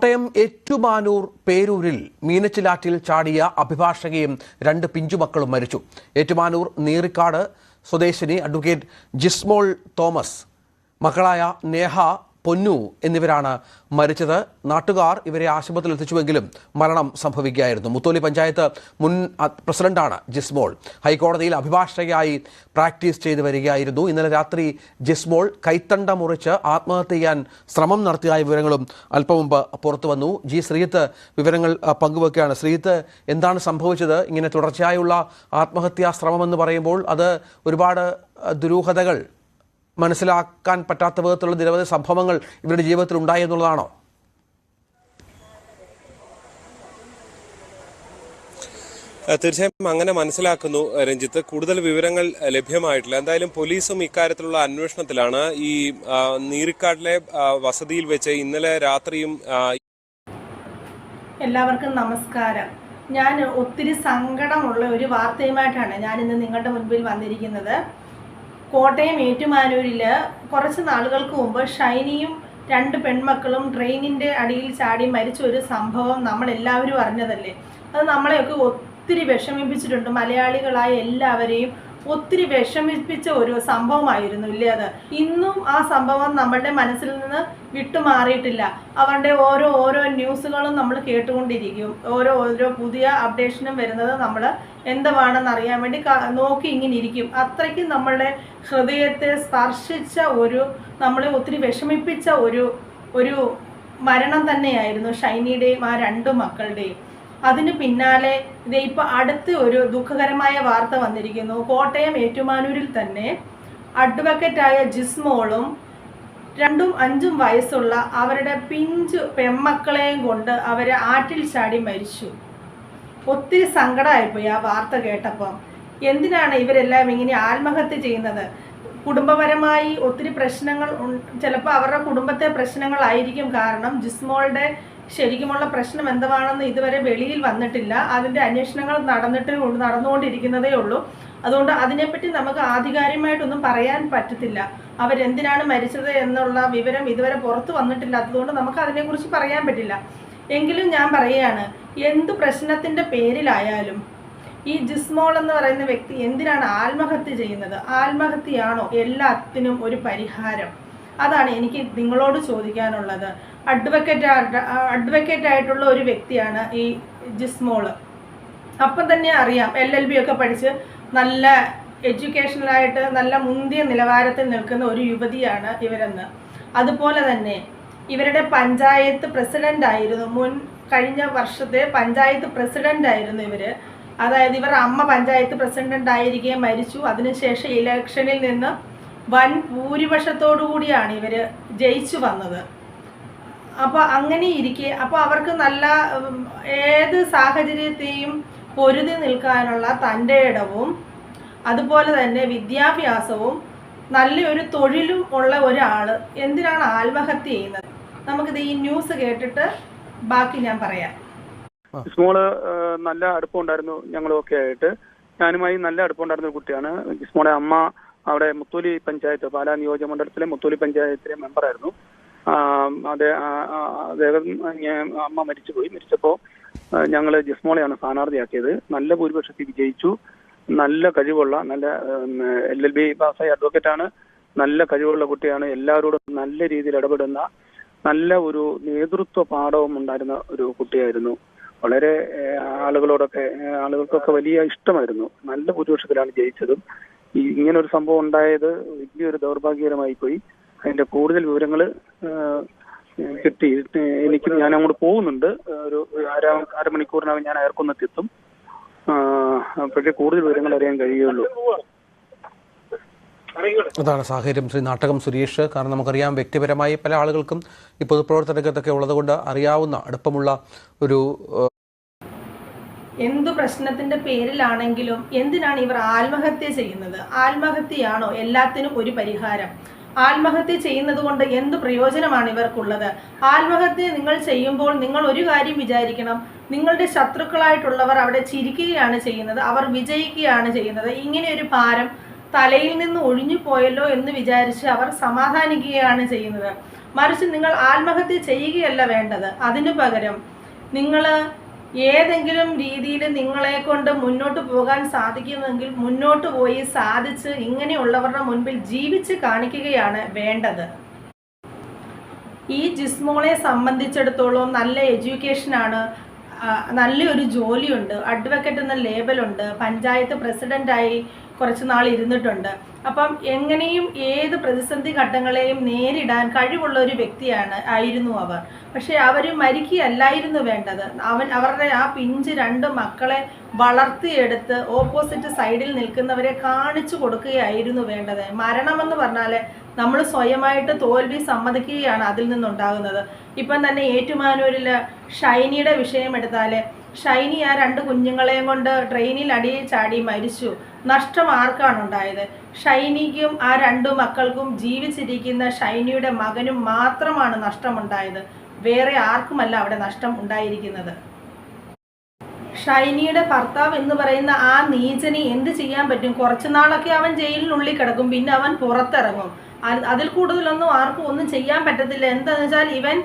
കോട്ടയം ഏറ്റുമാനൂർ പേരൂരിൽ മീനച്ചിലാറ്റിൽ ചാടിയ അഭിഭാഷകയും രണ്ട് പിഞ്ചുമക്കളും മരിച്ചു. ഏറ്റുമാനൂർ നീറിക്കാട് സ്വദേശിനി അഡ്വക്കേറ്റ് ജിസ്മോൾ തോമസ് മക്കളായ നേഹ പൊന്നു എന്നിവരാണ് മരിച്ചത്. നാട്ടുകാർ ഇവരെ ആശുപത്രിയിൽ എത്തിച്ചുവെങ്കിലും മരണം സംഭവിക്കുകയായിരുന്നു. മുത്തോലി പഞ്ചായത്ത് മുൻ പ്രസിഡന്റാണ് ജിസ്മോൾ. ഹൈക്കോടതിയിൽ അഭിഭാഷകയായി പ്രാക്ടീസ് ചെയ്തു വരികയായിരുന്നു. ഇന്നലെ രാത്രി ജിസ്മോൾ കൈത്തണ്ട മുറിച്ച് ആത്മഹത്യ ചെയ്യാൻ ശ്രമം നടത്തിയ വിവരങ്ങളും അല്പം മുമ്പ് പുറത്തു വന്നു. ജി. ശ്രീത്ത് വിവരങ്ങൾ പങ്കുവെക്കുകയാണ്. ശ്രീത്ത് എന്താണ് സംഭവിച്ചത്? ഇങ്ങനെ തുടർച്ചയായുള്ള ആത്മഹത്യാ ശ്രമം എന്ന് പറയുമ്പോൾ അത് ഒരുപാട് ദുരൂഹതകൾ മനസ്സിലാക്കാൻ പറ്റാത്ത വിധത്തിലുള്ള നിരവധി സംഭവങ്ങൾ ഇവരുടെ ജീവിതത്തിൽ ഉണ്ടായി എന്നുള്ളതാണോ? തീർച്ചയായും അങ്ങനെ മനസ്സിലാക്കുന്നു രഞ്ജിത്ത്. കൂടുതൽ വിവരങ്ങൾ ലഭ്യമായിട്ടില്ല. എന്തായാലും പോലീസും ഇക്കാര്യത്തിലുള്ള അന്വേഷണത്തിലാണ് ഈ നീരിക്കാട്ടിലെ വസതിയിൽ വെച്ച് ഇന്നലെ രാത്രിയും എല്ലാവർക്കും നമസ്കാരം. ഞാൻ ഒത്തിരി സങ്കടമുള്ള ഒരു വാർത്തയുമായിട്ടാണ് ഞാൻ ഇന്ന് നിങ്ങളുടെ മുൻപിൽ വന്നിരിക്കുന്നത്. കോട്ടയം ഏറ്റുമാനൂരിൽ കുറച്ച് നാളുകൾക്ക് മുമ്പ് ഷൈനിയും രണ്ട് പെൺമക്കളും ട്രെയിനിന്റെ അടിയിൽ ചാടി മരിച്ച ഒരു സംഭവം നമ്മളെല്ലാവരും അറിഞ്ഞതല്ലേ? അത് നമ്മളെയൊക്കെ ഒത്തിരി വിഷമിപ്പിച്ചിട്ടുണ്ട്. മലയാളികളായ എല്ലാവരെയും ഒത്തിരി വിഷമിപ്പിച്ച ഒരു സംഭവമായിരുന്നു ഇല്ലേ അത്? ഇന്നും ആ സംഭവം നമ്മളുടെ മനസ്സിൽ നിന്ന് വിട്ടുമാറിയിട്ടില്ല. അവരുടെ ഓരോ ഓരോ ന്യൂസുകളും നമ്മൾ കേട്ടുകൊണ്ടിരിക്കും. ഓരോ ഓരോ പുതിയ അപ്ഡേഷനും വരുന്നത് നമ്മൾ എന്തുവാണെന്ന് അറിയാൻ വേണ്ടി നോക്കി ഇങ്ങനെ ഇരിക്കും. അത്രയ്ക്കും നമ്മളുടെ ഹൃദയത്തെ സ്പർശിച്ച ഒരു നമ്മളെ ഒത്തിരി വിഷമിപ്പിച്ച ഒരു ഒരു മരണം തന്നെയായിരുന്നു ഷൈനിയുടെയും ആ രണ്ട് മക്കളുടെയും. അതിന് പിന്നാലെ ഇതേ ഇപ്പോൾ അടുത്ത് ഒരു ദുഃഖകരമായ വാർത്ത വന്നിരിക്കുന്നു. കോട്ടയം ഏറ്റുമാനൂരിൽ തന്നെ അഡ്വക്കറ്റായ ജിസ്മോളും രണ്ടും അഞ്ചും വയസ്സുള്ള അവരുടെ പിഞ്ചു പെമ്മക്കളെയും കൊണ്ട് അവരെ ആറ്റിൽ ചാടി മരിച്ചു. ഒത്തിരി സങ്കടമായിപ്പോയി ആ വാർത്ത കേട്ടപ്പം. എന്തിനാണ് ഇവരെല്ലാം ഇങ്ങനെ ആത്മഹത്യ ചെയ്യുന്നത്? കുടുംബപരമായി ഒത്തിരി പ്രശ്നങ്ങൾ ചിലപ്പോൾ അവരുടെ കുടുംബത്തെ പ്രശ്നങ്ങളായിരിക്കും കാരണം ജിസ്മോളുടെ ശരിക്കുമുള്ള പ്രശ്നം എന്തുവാണെന്ന് ഇതുവരെ വെളിയിൽ വന്നിട്ടില്ല. അതിന്റെ അന്വേഷണങ്ങൾ നടന്നിട്ട് നടന്നുകൊണ്ടിരിക്കുന്നതേ ഉള്ളൂ. അതുകൊണ്ട് അതിനെപ്പറ്റി നമുക്ക് ആധികാരികമായിട്ടൊന്നും പറയാൻ പറ്റത്തില്ല. അവരെന്തിനാണ് മരിച്ചത് എന്നുള്ള വിവരം ഇതുവരെ പുറത്തു വന്നിട്ടില്ലാത്തതുകൊണ്ട് നമുക്ക് അതിനെക്കുറിച്ച് പറയാൻ പറ്റില്ല. എങ്കിലും ഞാൻ പറയുകയാണ് എന്ത് പ്രശ്നത്തിന്റെ പേരിലായാലും ഈ ജിസ്മോൾ എന്ന് പറയുന്ന വ്യക്തി എന്തിനാണ് ആത്മഹത്യ ചെയ്യുന്നത്? ആത്മഹത്യയാണോ എല്ലാത്തിനും ഒരു പരിഹാരം? അതാണ് എനിക്ക് നിങ്ങളോട് ചോദിക്കാനുള്ളത്. അഡ്വക്കേറ്റ് അഡ്വക്കേറ്റ് ആയിട്ടുള്ള ഒരു വ്യക്തിയാണ് ഈ ജിസ്മോൾ അപ്പം തന്നെ അറിയാം എൽ എൽ ബി ഒക്കെ പഠിച്ച് നല്ല എഡ്യൂക്കേഷണലായിട്ട് നല്ല മുന്തിയ നിലവാരത്തിൽ നിൽക്കുന്ന ഒരു യുവതിയാണ് ഇവരെന്ന്. അതുപോലെ തന്നെ ഇവരുടെ പഞ്ചായത്ത് പ്രസിഡന്റ് ആയിരുന്നു. മുൻ കഴിഞ്ഞ വർഷത്തെ പഞ്ചായത്ത് പ്രസിഡന്റ് ആയിരുന്നു ഇവർ. അതായത് ഇവർ അമ്മ പഞ്ചായത്ത് പ്രസിഡന്റ് ആയിരിക്കെ മരിച്ചു. അതിനുശേഷം ഇലക്ഷനിൽ നിന്ന് വൻ ഭൂരിപക്ഷത്തോടു കൂടിയാണ് ഇവർ ജയിച്ചു വന്നത്. അപ്പോൾ അങ്ങനെ ഇരിക്കെ. അപ്പോൾ അവർക്ക് നല്ല ഏത് സാഹചര്യത്തെയും പൊരുതി നിൽക്കാനുള്ള തന്റെ ഇടവും അതുപോലെ തന്നെ വിദ്യാഭ്യാസവും നല്ലൊരു തൊഴിലും ഉള്ള ഒരാൾ എന്തിനാണ് ആത്മഹത്യ ചെയ്യുന്നത്? നമുക്കിത് ഈ ന്യൂസ് കേട്ടിട്ട് ബാക്കി ഞാൻ പറയാം. ജിസ്മോൾ ഏഹ്, നല്ല അടുപ്പമുണ്ടായിരുന്നു. ഞങ്ങളൊക്കെ ആയിട്ട്. ഞാനുമായി നല്ല അടുപ്പമുണ്ടായിരുന്ന കുട്ടിയാണ്. ജിസ്മോളെ അമ്മ അവിടെ മുത്തൂലി പഞ്ചായത്ത് പാലാ നിയോജക മണ്ഡലത്തിലെ മുത്തൂലി പഞ്ചായത്തിലെ മെമ്പറായിരുന്നു അദ്ദേഹം അമ്മ മരിച്ചുപോയി. മരിച്ചപ്പോൾ ഞങ്ങൾ ജിസ്മോളെയാണ് സ്ഥാനാർത്ഥിയാക്കിയത്. നല്ല ഭൂരിപക്ഷത്തിൽ വിജയിച്ചു. നല്ല കഴിവുള്ള നല്ല എൽ എൽ ബി അഡ്വക്കേറ്റ് ആണ്. നല്ല കഴിവുള്ള കുട്ടിയാണ്. എല്ലാവരോടും നല്ല രീതിയിൽ ഇടപെടുന്ന നല്ല ഒരു നേതൃത്വ പാഠവും ഉണ്ടായിരുന്ന ഒരു കുട്ടിയായിരുന്നു. വളരെ ആളുകളോടൊക്കെ ആളുകൾക്കൊക്കെ വലിയ ഇഷ്ടമായിരുന്നു. നല്ല ഭൂരിപക്ഷത്തിലാണ് ജയിച്ചതും. ഇങ്ങനെ ഒരു സംഭവം ഉണ്ടായത് വലിയൊരു ദൗർഭാഗ്യകരമായി പോയി അതിന്റെ കൂടുതൽ വിവരങ്ങൾ കിട്ടി. എനിക്ക് ഞാൻ അങ്ങോട്ട് പോകുന്നുണ്ട്. ഒരു അര അരമണിക്കൂറിനകം ഞാൻ അയർക്കുന്നത്തെത്തും പക്ഷേ കൂടുതൽ വിവരങ്ങൾ അറിയാൻ കഴിയുള്ളൂ. അതാണ് സാഹചര്യം. ശ്രീ നാട്ടകം സുരേഷ് കാരണം നമുക്കറിയാം വ്യക്തിപരമായി പല ആളുകൾക്കും ഈ പൊതുപ്രവർത്തന രംഗത്തൊക്കെ ഉള്ളതുകൊണ്ട് അറിയാവുന്ന അടുപ്പമുള്ള ഒരു എന്ത് എന്തു പ്രശ്നത്തിന്റെ പേരിലാണെങ്കിലും എന്തിനാണ് ഇവർ ആത്മഹത്യ ചെയ്യുന്നത്? ആത്മഹത്യയാണോ എല്ലാത്തിനും ഒരു പരിഹാരം? ആത്മഹത്യ ചെയ്യുന്നത് കൊണ്ട് എന്ത് പ്രയോജനമാണ് ഇവർക്കുള്ളത്? ആത്മഹത്യ നിങ്ങൾ ചെയ്യുമ്പോൾ നിങ്ങൾ ഒരു കാര്യം വിചാരിക്കണം. നിങ്ങളുടെ ശത്രുക്കളായിട്ടുള്ളവർ അവിടെ ചിരിക്കുകയാണ് ചെയ്യുന്നത്. അവർ വിജയിക്കുകയാണ് ചെയ്യുന്നത്. ഇങ്ങനെ ഒരു ഭാരം തലയിൽ നിന്ന് ഒഴിഞ്ഞു പോയല്ലോ എന്ന് വിചാരിച്ച് അവർ സമാധാനിക്കുകയാണ് ചെയ്യുന്നത്. മറിച്ച് നിങ്ങൾ ആത്മഹത്യ ചെയ്യുകയല്ല വേണ്ടത്. അതിനു പകരം നിങ്ങൾ ഏതെങ്കിലും രീതിയിൽ നിങ്ങളെ കൊണ്ട് മുന്നോട്ട് പോകാൻ സാധിക്കുമെങ്കിൽ മുന്നോട്ട് പോയി സാധിച്ച് ഇങ്ങനെയുള്ളവരുടെ മുൻപിൽ ജീവിച്ച് കാണിക്കുകയാണ് വേണ്ടത്. ഈ ജിസ്മോളെ സംബന്ധിച്ചിടത്തോളം നല്ല എഡ്യൂക്കേഷനാണ് നല്ലൊരു ജോലിയുണ്ട്. അഡ്വക്കേറ്റ് എന്ന ലേബലുണ്ട് പഞ്ചായത്ത് പ്രസിഡന്റായി കുറച്ച് നാൾ ഇരുന്നിട്ടുണ്ട്. അപ്പം എങ്ങനെയും ഏത് പ്രതിസന്ധി ഘട്ടങ്ങളെയും നേരിടാൻ കഴിവുള്ള ഒരു വ്യക്തിയാണ് ആയിരുന്നു അവർ. പക്ഷേ അവർ മരിക്കുകയല്ലായിരുന്നു വേണ്ടത്. അവൻ അവരുടെ ആ പിഞ്ച് രണ്ട് മക്കളെ വളർത്തിയെടുത്ത് ഓപ്പോസിറ്റ് സൈഡിൽ നിൽക്കുന്നവരെ കാണിച്ചു കൊടുക്കുകയായിരുന്നു വേണ്ടത്. മരണമെന്ന് പറഞ്ഞാൽ നമ്മൾ സ്വയമായിട്ട് തോൽവി സമ്മതിക്കുകയാണ് അതിൽ നിന്നുണ്ടാകുന്നത്. ഇപ്പം തന്നെ ഏറ്റുമാനൂരിൽ ഷൈനിയുടെ വിഷയം എടുത്താൽ ഷൈനി ആ രണ്ട് കുഞ്ഞുങ്ങളെയും കൊണ്ട് ട്രെയിനിൽ അടിയിൽ ചാടി മരിച്ചു. നഷ്ടം ആർക്കാണ് ഉണ്ടായത്? ഷൈനിക്കും ആ രണ്ടു മക്കൾക്കും ജീവിച്ചിരിക്കുന്ന ഷൈനിയുടെ മകനും മാത്രമാണ് നഷ്ടമുണ്ടായത്. വേറെ ആർക്കുമല്ല അവിടെ നഷ്ടം ഉണ്ടായിരിക്കുന്നത്? ഷൈനിയുടെ ഭർത്താവ് എന്ന് പറയുന്ന ആ നീചനെ എന്ത് ചെയ്യാൻ പറ്റും? കുറച്ചു നാളൊക്കെ അവൻ ജയിലിനുള്ളിൽ കിടക്കും പിന്നെ അവൻ പുറത്തിറങ്ങും. അതിൽ കൂടുതലൊന്നും ആർക്കും ഒന്നും ചെയ്യാൻ പറ്റത്തില്ല. എന്താണെന്ന് വെച്ചാൽ ഇവൻ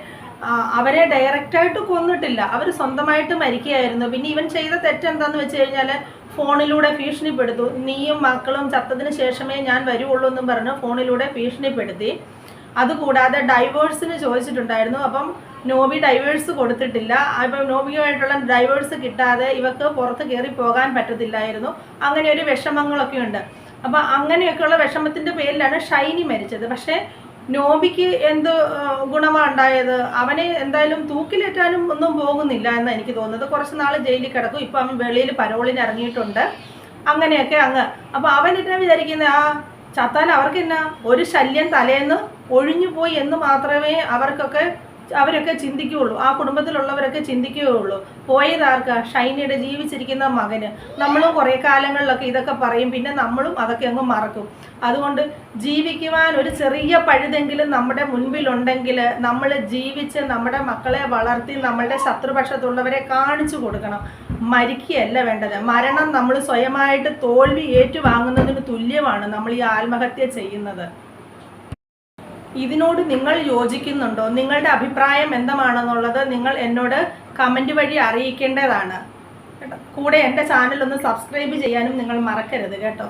അവരെ ഡയറക്റ്റായിട്ട് കൊന്നിട്ടില്ല. അവർ സ്വന്തമായിട്ട് മരിക്കുകയായിരുന്നു. പിന്നെ ഇവൻ ചെയ്ത തെറ്റെന്താന്ന് വെച്ച് കഴിഞ്ഞാൽ ഫോണിലൂടെ ഭീഷണിപ്പെടുത്തു. നീയും മക്കളും ചത്തതിന് ശേഷമേ ഞാൻ വരുവുള്ളൂ എന്നും പറഞ്ഞു ഫോണിലൂടെ ഭീഷണിപ്പെടുത്തി. അതുകൂടാതെ ഡൈവേഴ്സിന് ചോദിച്ചിട്ടുണ്ടായിരുന്നു. അപ്പം നോബി ഡൈവേഴ്സ് കൊടുത്തിട്ടില്ല. അപ്പം നോബിയുമായിട്ടുള്ള ഡൈവേഴ്സ് കിട്ടാതെ ഇവക്ക് പുറത്ത് കയറി പോകാൻ പറ്റത്തില്ലായിരുന്നു. അങ്ങനെ ഒരു വിഷമങ്ങളൊക്കെ ഉണ്ട്. അപ്പം അങ്ങനെയൊക്കെയുള്ള വിഷമത്തിന്റെ പേരിലാണ് ഷൈനി മരിച്ചത്. പക്ഷേ നോബിക്ക് എന്ത് ഗുണമാണ് ഉണ്ടായത്? അവനെ എന്തായാലും തൂക്കിലേറ്റാനും ഒന്നും പോകുന്നില്ല എന്ന് എനിക്ക് തോന്നുന്നത്. കുറച്ച് നാൾ ജയിലിൽ കിടക്കും. ഇപ്പം അവൻ വെളിയിൽ പരോളിന് ഇറങ്ങിയിട്ടുണ്ട്. അങ്ങനെയൊക്കെ അങ്ങ്. അപ്പോൾ അവൻ എന്നാ വിചാരിക്കുന്നത് ആ ചത്താൽ അവർക്ക് എന്നാ? ഒരു ശല്യം തലേന്ന് ഒഴിഞ്ഞു പോയി എന്ന് മാത്രമേ അവർക്കൊക്കെ അവരൊക്കെ ചിന്തിക്കുകയുള്ളൂ. ആ കുടുംബത്തിലുള്ളവരൊക്കെ ചിന്തിക്കുകയുള്ളൂ. പോയതാർക്കാ ഷൈനയുടെ ജീവിച്ചിരിക്കുന്ന മകന്. നമ്മളും കുറേ കാലങ്ങളിലൊക്കെ ഇതൊക്കെ പറയും. പിന്നെ നമ്മളും അതൊക്കെ അങ്ങ് മറക്കും. അതുകൊണ്ട് ജീവിക്കുവാൻ ഒരു ചെറിയ പഴുതെങ്കിലും നമ്മുടെ മുൻപിലുണ്ടെങ്കിൽ നമ്മൾ ജീവിച്ച് നമ്മുടെ മക്കളെ വളർത്തി നമ്മളുടെ ശത്രുപക്ഷത്തുള്ളവരെ കാണിച്ചു കൊടുക്കണം. മരിക്കുകയല്ല വേണ്ടത്. മരണം നമ്മൾ സ്വയമായിട്ട് തോൽവി ഏറ്റുവാങ്ങുന്നതിന് തുല്യമാണ് നമ്മൾ ഈ ആത്മഹത്യ ചെയ്യുന്നത്. ഇതിനോട് നിങ്ങൾ യോജിക്കുന്നുണ്ടോ? നിങ്ങളുടെ അഭിപ്രായം എന്താണെന്നുള്ളത് നിങ്ങൾ എന്നോട് കമന്റ് വഴി അറിയിക്കേണ്ടതാണ്. കേട്ടോ? കൂടെ എന്റെ ചാനൽ ഒന്ന് സബ്സ്ക്രൈബ് ചെയ്യാനും നിങ്ങൾ മറക്കരുത് കേട്ടോ.